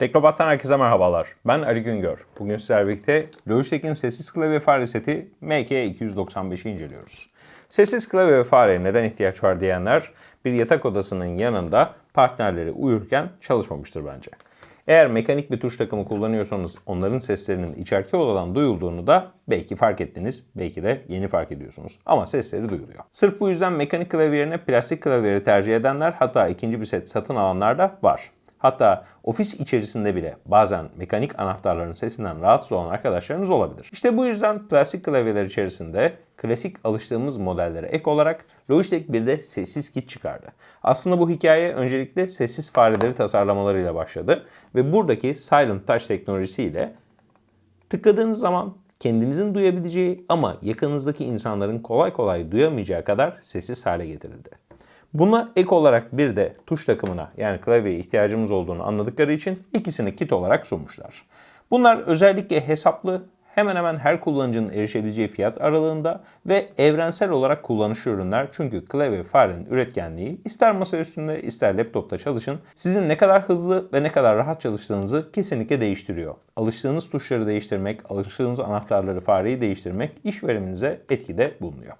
Teknobat'tan herkese merhabalar. Ben Ali Güngör. Bugün sizlerle birlikte Logitech'in sessiz klavye fare seti MK295'i inceliyoruz. Sessiz klavye ve fareye neden ihtiyaç var diyenler bir yatak odasının yanında partnerleri uyurken çalışmamıştır bence. Eğer mekanik bir tuş takımı kullanıyorsanız onların seslerinin içeriki odadan duyulduğunu da belki fark ettiniz, belki de yeni fark ediyorsunuz. Ama sesleri duyuluyor. Sırf bu yüzden mekanik klavye yerine plastik klavyeleri tercih edenler hatta ikinci bir set satın alanlar da var. Hatta ofis içerisinde bile bazen mekanik anahtarların sesinden rahatsız olan arkadaşlarınız olabilir. İşte bu yüzden plastik klavyeler içerisinde klasik alıştığımız modellere ek olarak Logitech bir de sessiz kit çıkardı. Aslında bu hikaye öncelikle sessiz fareleri tasarlamalarıyla başladı ve buradaki Silent Touch teknolojisiyle tıkladığınız zaman kendinizin duyabileceği ama yakınızdaki insanların kolay kolay duyamayacağı kadar sessiz hale getirildi. Buna ek olarak bir de tuş takımına yani klavyeye ihtiyacımız olduğunu anladıkları için ikisini kit olarak sunmuşlar. Bunlar özellikle hesaplı hemen hemen her kullanıcının erişebileceği fiyat aralığında ve evrensel olarak kullanışlı ürünler çünkü klavye farenin üretkenliği ister masa üstünde ister laptopta çalışın sizin ne kadar hızlı ve ne kadar rahat çalıştığınızı kesinlikle değiştiriyor. Alıştığınız tuşları değiştirmek, alıştığınız anahtarları fareyi değiştirmek iş veriminize etkide bulunuyor.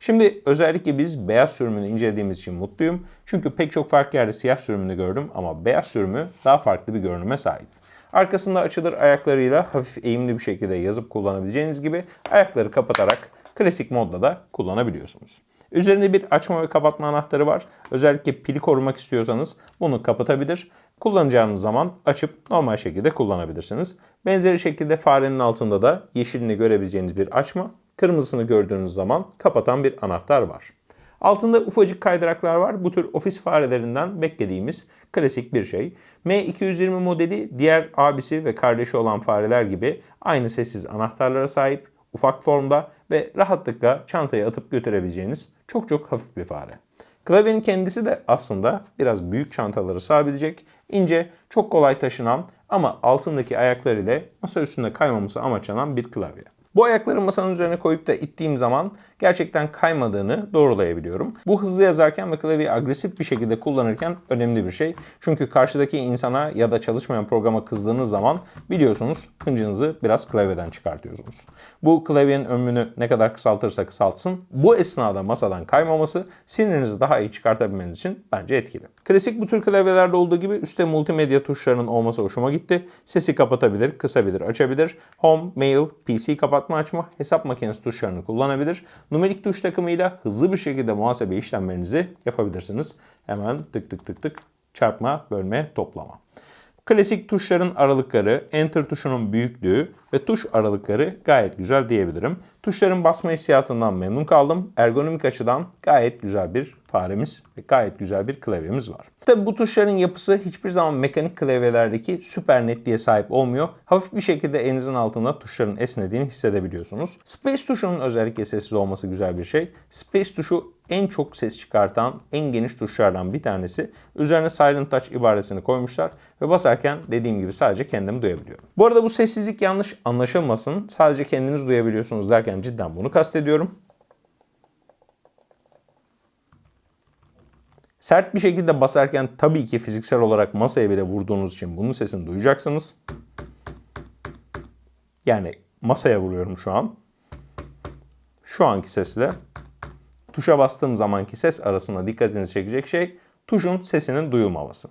Şimdi özellikle biz beyaz sürümünü incelediğimiz için mutluyum. Çünkü pek çok farklı yerde siyah sürümünü gördüm ama beyaz sürümü daha farklı bir görünüme sahip. Arkasında açılır ayaklarıyla hafif eğimli bir şekilde yazıp kullanabileceğiniz gibi ayakları kapatarak klasik modda da kullanabiliyorsunuz. Üzerinde bir açma ve kapatma anahtarı var. Özellikle pili korumak istiyorsanız bunu kapatabilir. Kullanacağınız zaman açıp normal şekilde kullanabilirsiniz. Benzeri şekilde farenin altında da yeşilini görebileceğiniz bir açma, kırmızısını gördüğünüz zaman kapatan bir anahtar var. Altında ufacık kaydıraklar var. Bu tür ofis farelerinden beklediğimiz klasik bir şey. M220 modeli diğer abisi ve kardeşi olan fareler gibi aynı sessiz anahtarlara sahip, ufak formda ve rahatlıkla çantaya atıp götürebileceğiniz çok çok hafif bir fare. Klavyenin kendisi de aslında biraz büyük çantaları sığabilecek, ince, çok kolay taşınan ama altındaki ayaklar ile masa üstünde kaymaması amaçlanan bir klavye. Bu ayakları masanın üzerine koyup da ittiğim zaman gerçekten kaymadığını doğrulayabiliyorum. Bu hızlı yazarken ve klavyeyi agresif bir şekilde kullanırken önemli bir şey. Çünkü karşıdaki insana ya da çalışmayan programa kızdığınız zaman biliyorsunuz hıncınızı biraz klavyeden çıkartıyorsunuz. Bu klavyenin ömrünü ne kadar kısaltırsa kısaltsın bu esnada masadan kaymaması sinirinizi daha iyi çıkartabilmeniz için bence etkili. Klasik bu tür klavyelerde olduğu gibi üstte multimedya tuşlarının olması hoşuma gitti. Sesi kapatabilir, kısabilir, açabilir. Home, Mail, PC kapatma açma, hesap makinesi tuşlarını kullanabilir. Numerik tuş takımıyla hızlı bir şekilde muhasebe işlemlerinizi yapabilirsiniz. Hemen tık tık tık tık çarpma, bölme, toplama. Klasik tuşların aralıkları, Enter tuşunun büyüklüğü ve tuş aralıkları gayet güzel diyebilirim. Tuşların basma hissiyatından memnun kaldım. Ergonomik açıdan gayet güzel bir faremiz ve gayet güzel bir klavyemiz var. Tabi bu tuşların yapısı hiçbir zaman mekanik klavyelerdeki süper netliğe sahip olmuyor. Hafif bir şekilde elinizin altında tuşların esnediğini hissedebiliyorsunuz. Space tuşunun özellikle sessiz olması güzel bir şey. Space tuşu en çok ses çıkartan, en geniş tuşlardan bir tanesi. Üzerine Silent Touch ibaresini koymuşlar ve basarken dediğim gibi sadece kendimi duyabiliyorum. Bu arada bu sessizlik yanlış anlaşılmasın. Sadece kendiniz duyabiliyorsunuz derken cidden bunu kastediyorum. Sert bir şekilde basarken tabii ki fiziksel olarak masaya bile vurduğunuz için bunun sesini duyacaksınız. Yani masaya vuruyorum şu an. Şu anki sesle tuşa bastığım zamanki ses arasında dikkatinizi çekecek şey tuşun sesinin duyulmaması.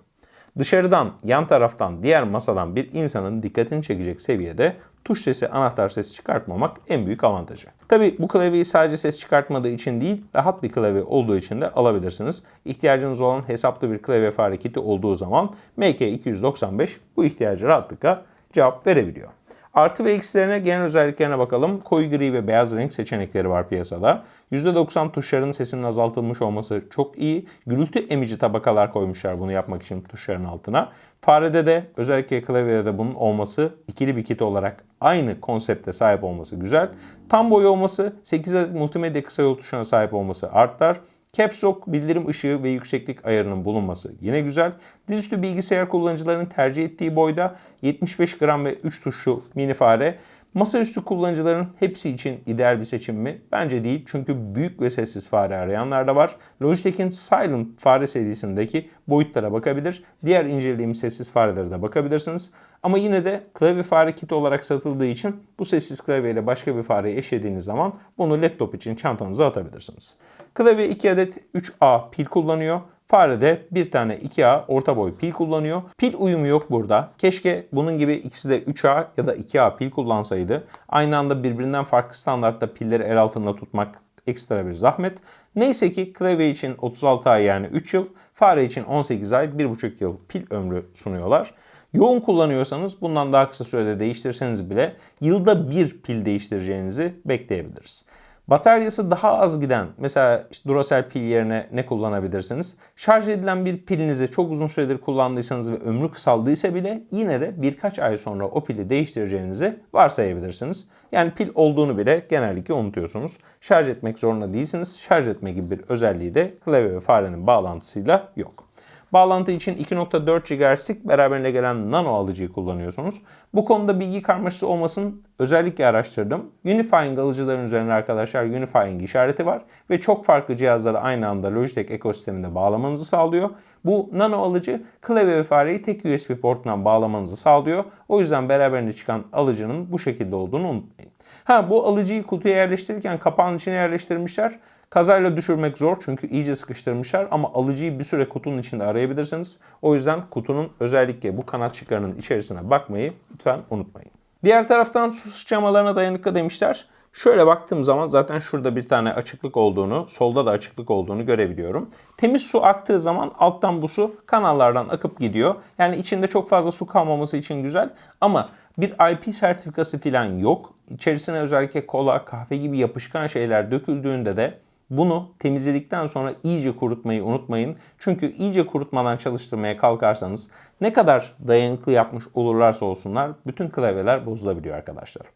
Dışarıdan, yan taraftan, diğer masadan bir insanın dikkatini çekecek seviyede tuş sesi, anahtar sesi çıkartmamak en büyük avantajı. Tabi bu klavyeyi sadece ses çıkartmadığı için değil, rahat bir klavye olduğu için de alabilirsiniz. İhtiyacınız olan hesaplı bir klavye fare kiti olduğu zaman MK295 bu ihtiyacı rahatlıkla cevap verebiliyor. Artı ve eksilerine genel özelliklerine bakalım. Koyu gri ve beyaz renk seçenekleri var piyasada. %90 tuşların sesinin azaltılmış olması çok iyi. Gürültü emici tabakalar koymuşlar bunu yapmak için tuşların altına. Farede de özellikle klavyede de bunun olması ikili bir kit olarak aynı konsepte sahip olması güzel. Tam boy olması 8 adet multimedya kısa yol tuşuna sahip olması artlar. Caps Lock bildirim ışığı ve yükseklik ayarının bulunması yine güzel. Dizüstü bilgisayar kullanıcılarının tercih ettiği boyda 75 gram ve 3 tuşlu mini fare Masaüstü kullanıcıların hepsi için ideal bir seçim mi? Bence değil çünkü büyük ve sessiz fare arayanlar da var. Logitech'in Silent fare serisindeki boyutlara bakabilir. Diğer incelediğimiz sessiz farelere de bakabilirsiniz. Ama yine de klavye fare kiti olarak satıldığı için bu sessiz klavyeyle başka bir fareyi eşlediğiniz zaman bunu laptop için çantanıza atabilirsiniz. Klavye 2 adet 3A pil kullanıyor. Fare de bir tane 2A orta boy pil kullanıyor. Pil uyumu yok burada. Keşke bunun gibi ikisi de 3A ya da 2A pil kullansaydı. Aynı anda birbirinden farklı standartta pilleri el altında tutmak ekstra bir zahmet. Neyse ki klavye için 36 ay yani 3 yıl, fare için 18 ay 1,5 yıl pil ömrü sunuyorlar. Yoğun kullanıyorsanız bundan daha kısa sürede değiştirseniz bile yılda bir pil değiştireceğinizi bekleyebiliriz. Bataryası daha az giden, mesela işte Duracell pil yerine ne kullanabilirsiniz? Şarj edilen bir pilinizi çok uzun süredir kullandıysanız ve ömrü kısaldıysa bile yine de birkaç ay sonra o pili değiştireceğinizi varsayabilirsiniz. Yani pil olduğunu bile genellikle unutuyorsunuz. Şarj etmek zorunda değilsiniz. Şarj etme gibi bir özelliği de klavye ve farenin bağlantısıyla yok. Bağlantı için 2.4 GHz'lik beraberinde gelen nano alıcıyı kullanıyorsunuz. Bu konuda bilgi karmaşası olmasın özellikle araştırdım. Unifying alıcıların üzerinde arkadaşlar Unifying işareti var ve çok farklı cihazları aynı anda Logitech ekosisteminde bağlamanızı sağlıyor. Bu nano alıcı klavye ve fareyi tek USB portundan bağlamanızı sağlıyor. O yüzden beraberinde çıkan alıcının bu şekilde olduğunu unutmayın. Ha bu alıcıyı kutuya yerleştirirken kapağın içine yerleştirmişler. Kazayla düşürmek zor çünkü iyice sıkıştırmışlar ama alıcıyı bir süre kutunun içinde arayabilirsiniz. O yüzden kutunun özellikle bu kanat çıkarının içerisine bakmayı lütfen unutmayın. Diğer taraftan su sıçramalarına dayanıklı demişler. Şöyle baktığım zaman zaten şurada bir tane açıklık olduğunu, solda da açıklık olduğunu görebiliyorum. Temiz su aktığı zaman alttan bu su kanallardan akıp gidiyor. Yani içinde çok fazla su kalmaması için güzel ama bir IP sertifikası falan yok. İçerisine özellikle kola, kahve gibi yapışkan şeyler döküldüğünde de bunu temizledikten sonra iyice kurutmayı unutmayın. Çünkü iyice kurutmadan çalıştırmaya kalkarsanız ne kadar dayanıklı yapmış olurlarsa olsunlar bütün klavyeler bozulabiliyor arkadaşlar.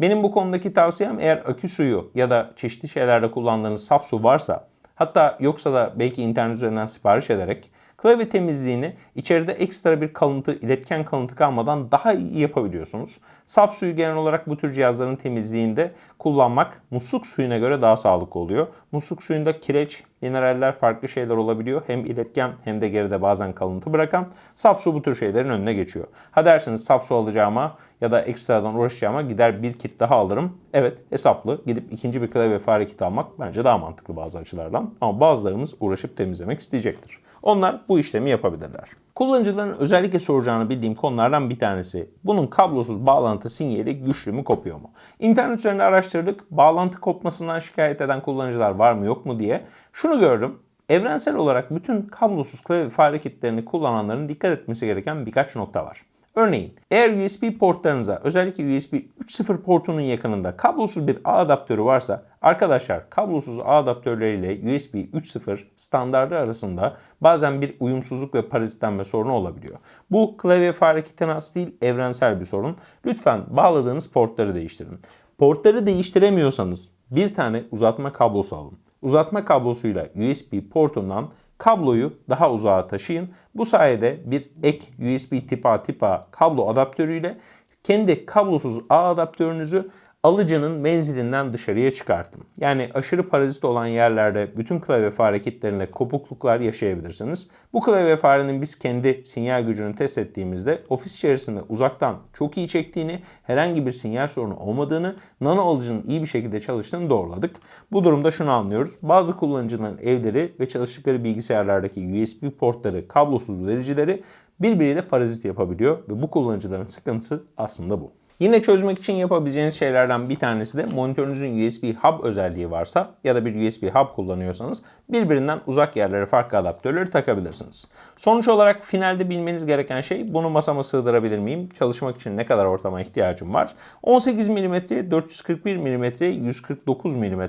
Benim bu konudaki tavsiyem eğer akü suyu ya da çeşitli şeylerde kullandığınız saf su varsa hatta yoksa da belki internet üzerinden sipariş ederek Klavye temizliğini içeride ekstra bir kalıntı, iletken kalıntı kalmadan daha iyi yapabiliyorsunuz. Saf suyu genel olarak bu tür cihazların temizliğinde kullanmak musluk suyuna göre daha sağlıklı oluyor. Musluk suyunda kireç, mineraller farklı şeyler olabiliyor. Hem iletken hem de geride bazen kalıntı bırakan. Saf su bu tür şeylerin önüne geçiyor. Ha dersiniz saf su alacağıma ya da ekstradan uğraşacağıma gider bir kit daha alırım. Evet hesaplı gidip ikinci bir klavye fare kiti almak bence daha mantıklı bazı açılardan. Ama bazılarımız uğraşıp temizlemek isteyecektir. Onlar bu işlemi yapabilirler. Kullanıcıların özellikle soracağını bildiğim konulardan bir tanesi bunun kablosuz bağlantı sinyali güçlü mü kopuyor mu? İnternet üzerinde araştırdık. Bağlantı kopmasından şikayet eden kullanıcılar var mı yok mu diye. Şunu gördüm. Evrensel olarak bütün kablosuz klavye fare kitlerini kullananların dikkat etmesi gereken birkaç nokta var. Örneğin eğer USB portlarınıza özellikle USB 3.0 portunun yakınında kablosuz bir ağ adaptörü varsa arkadaşlar kablosuz ağ adaptörleriyle USB 3.0 standardı arasında bazen bir uyumsuzluk ve parazitlenme sorunu olabiliyor. Bu klavye fare kitine has değil evrensel bir sorun. Lütfen bağladığınız portları değiştirin. Portları değiştiremiyorsanız bir tane uzatma kablosu alın. Uzatma kablosuyla USB portundan kabloyu daha uzağa taşıyın. Bu sayede bir ek USB tip A tip A kablo adaptörüyle kendi kablosuz ağ adaptörünüzü alıcının menzilinden dışarıya çıkartın. Yani aşırı parazit olan yerlerde bütün klavye fare kitlerinde kopukluklar yaşayabilirsiniz. Bu klavye farenin biz kendi sinyal gücünü test ettiğimizde ofis içerisinde uzaktan çok iyi çektiğini, herhangi bir sinyal sorunu olmadığını, nano alıcının iyi bir şekilde çalıştığını doğruladık. Bu durumda şunu anlıyoruz. Bazı kullanıcıların evleri ve çalıştıkları bilgisayarlardaki USB portları, kablosuz vericileri birbiriyle parazit yapabiliyor ve bu kullanıcıların sıkıntısı aslında bu. Yine çözmek için yapabileceğiniz şeylerden bir tanesi de monitörünüzün USB hub özelliği varsa ya da bir USB hub kullanıyorsanız birbirinden uzak yerlere farklı adaptörleri takabilirsiniz. Sonuç olarak finalde bilmeniz gereken şey bunu masama sığdırabilir miyim? Çalışmak için ne kadar ortama ihtiyacım var? 18 mm, 441 mm, 149 mm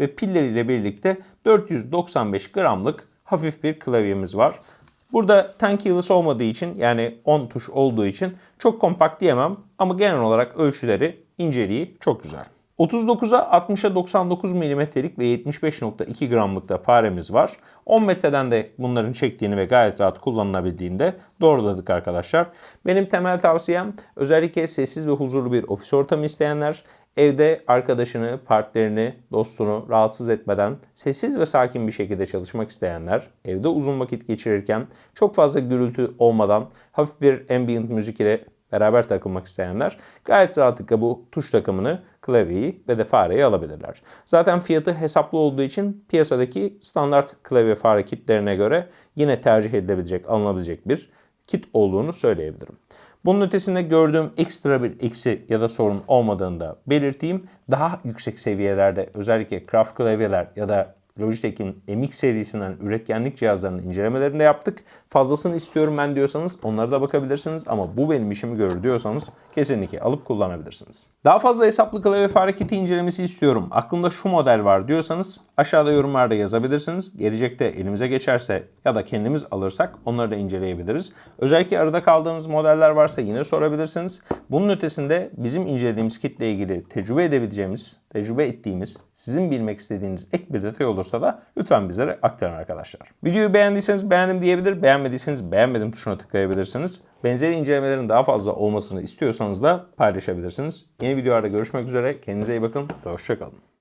ve pilleriyle birlikte 495 gramlık hafif bir klavyemiz var. Burada tank yılısı olmadığı için yani 10 tuş olduğu için çok kompakt diyemem ama genel olarak ölçüleri, inceliği çok güzel. 39'a 60'a 99 milimetrelik ve 75.2 gramlık da faremiz var. 10 metreden de bunların çektiğini ve gayet rahat kullanılabildiğini de doğruladık arkadaşlar. Benim temel tavsiyem özellikle sessiz ve huzurlu bir ofis ortamı isteyenler evde arkadaşını, partnerini, dostunu rahatsız etmeden sessiz ve sakin bir şekilde çalışmak isteyenler, evde uzun vakit geçirirken çok fazla gürültü olmadan hafif bir ambient müzik ile beraber takılmak isteyenler gayet rahatlıkla bu tuş takımını, klavyeyi ve de fareyi alabilirler. Zaten fiyatı hesaplı olduğu için piyasadaki standart klavye fare kitlerine göre yine tercih edilebilecek, alınabilecek bir kit olduğunu söyleyebilirim. Bunun ötesinde gördüğüm ekstra bir eksi ya da sorun olmadığını da belirteyim. Daha yüksek seviyelerde özellikle craft klavyeler ya da Logitech'in MX serisinden üretkenlik cihazlarının incelemelerini de yaptık. Fazlasını istiyorum ben diyorsanız onlara da bakabilirsiniz ama bu benim işimi görür diyorsanız kesinlikle alıp kullanabilirsiniz. Daha fazla hesaplı klavye fare kiti incelemesi istiyorum. Aklımda şu model var diyorsanız aşağıda yorumlarda yazabilirsiniz. Gelecekte elimize geçerse ya da kendimiz alırsak onları da inceleyebiliriz. Özellikle arada kaldığınız modeller varsa yine sorabilirsiniz. Bunun ötesinde bizim incelediğimiz kitle ilgili tecrübe edebileceğimiz, tecrübe ettiğimiz, sizin bilmek istediğiniz ek bir detay olursa da lütfen bizlere aktarın arkadaşlar. Videoyu beğendiyseniz beğendim diyebilir, beğenmediyseniz beğenmedim tuşuna tıklayabilirsiniz. Benzeri incelemelerin daha fazla olmasını istiyorsanız da paylaşabilirsiniz. Yeni videolarda görüşmek üzere. Kendinize iyi bakın ve hoşçakalın.